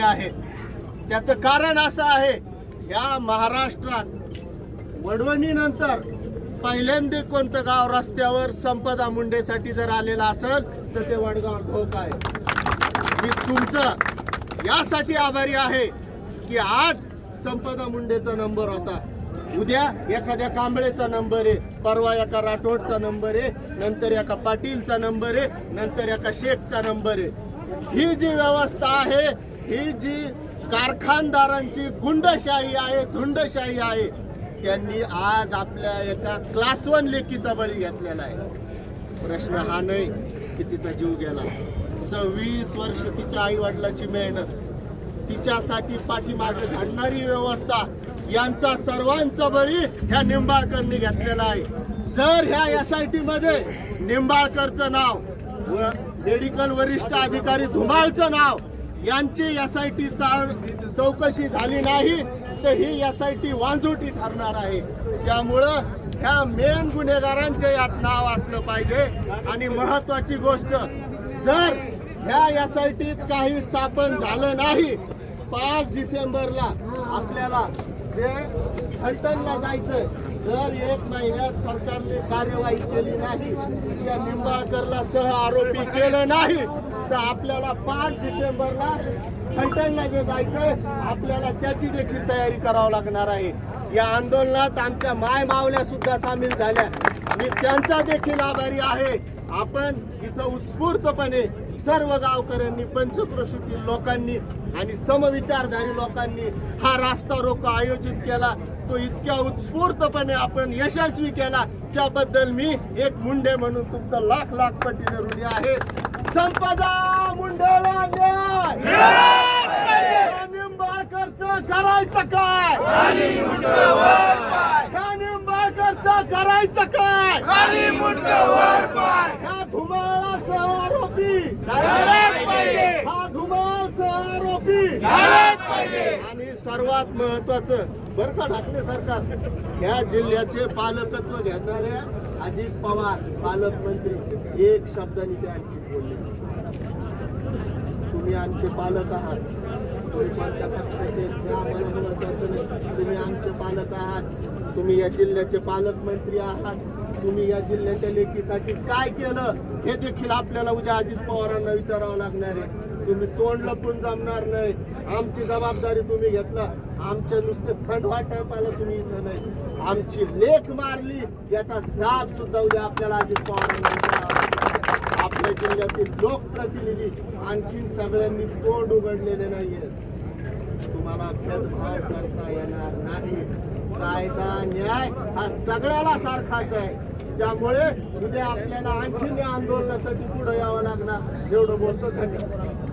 आहे. त्याचं कारण असं आहे या महाराष्ट्रात वडवणीनंतर पहिल्यांदा कोणतं गाव रस्त्यावर संपदा मुंडेसाठी जर आलेलं असेल तर ते वडगाव ठोक आहे. मी तुमचं यासाठी आभारी आहे की आज संपदा मुंडेचा नंबर होता. उद्या एखाद्या कांबळेचा नंबर आहे परवा एका राठोडचा नंबर आहे नंतर एका पाटीलचा नंबर आहे नंतर एका शेखचा नंबर आहे. ही जी व्यवस्था आहे ही जी कारखानदारांची गुंडशाही आहे झुंडशाही आहे त्यांनी आज आपल्या एका क्लास वन लेकीचा बळी घेतलेला आहे. प्रश्न हा नाही की तिचा जीव गेला. सव्वीस वर्ष तिच्या आई वडिलाची मेहनत तिच्यासाठी पाठीमागे झाडणारी व्यवस्था यांचा सर्वांचा बळी ह्या निंबाळकरनी घेतलेला आहे. जर ह्या एस आय टी मध्ये निंबाळकरचं नाव व मेडिकल वरिष्ठ अधिकारी धुमाळचं नाव यांची एस आय टी चौकशी झाली नाही तर ही एस आय टी वांजुटी ठरणार आहे. त्यामुळं ह्या मेन गुन्हेगारांचे यात नाव असलं पाहिजे. आणि महत्वाची गोष्ट जर ह्या एस आय टीत काही स्थापन झालं नाही पाच डिसेंबरला आपल्याला जे फलटणला जायचं जर एक महिन्यात सरकारने कार्यवाही केली नाही. त्या निंबाळकरला सह आरोपी केलं नाही. तर आपल्याला पाच डिसेंबरला फलटणला जे जायचं आपल्याला त्याची देखील तयारी करावी लागणार आहे. या आंदोलनात आमच्या माय मावल्या सुद्धा सामील झाल्या. मी त्यांचा देखील आभारी आहे. आपण इथं उत्स्फूर्तपणे सर्व गावकऱ्यांनी पंचक्रोशीतील लोकांनी आणि समविचारधारी लोकांनी हा रास्ता रोको आयोजित केला. तो इतक्या उत्स्फूर्तपणे आपण यशस्वी केला. त्याबद्दल मी एक मुंडे म्हणून तुमचं लाख लाख पटीने ऋणी आहे. संपदा मुंडेला निंबाळकरचं करायचं काय? करायचं काय? आरोपी. हा आरोपी. आणि सर्वात महत्वाचं बर का ठाकरे सरकार? या जिल्ह्याचे पालकत्व घेणाऱ्या अजित पवार पालकमंत्री. एक शब्दाने ते आणखी बोलले. तुम्ही आमचे पालक आहात. तुम्ही कोणत्या पक्षाचे हे आम्हाला महत्वाचं नाही. तुम्ही आमचे पालक आहात. तुम्ही या जिल्ह्याचे पालकमंत्री आहात. तुम्ही या जिल्ह्याच्या लेखीसाठी काय केलं हे देखील आपल्याला उद्या अजित पवारांना विचारावं लागणार आहे. तुम्ही तोंड लपून जमणार नाही. आमची जबाबदारी तुम्ही घेतला. आमचे नुसते फंड वाटायला तुम्ही इथं नाही. आमची लेख मारली. याचा जाब सुद्धा उद्या आपल्याला अजित पवारांना विचारावा जिल्ह्यातील लोकप्रतिनिधी आणखीन सगळ्यांनी तोंड उघडलेले नाहीये. तुम्हाला भेदभाव करता येणार नाही. कायदा न्याय हा सगळ्याला सारखाच आहे. त्यामुळे उद्या आपल्याला आणखीन या आंदोलनासाठी पुढे यावं लागणार. एवढं बोलतो धन्यवाद.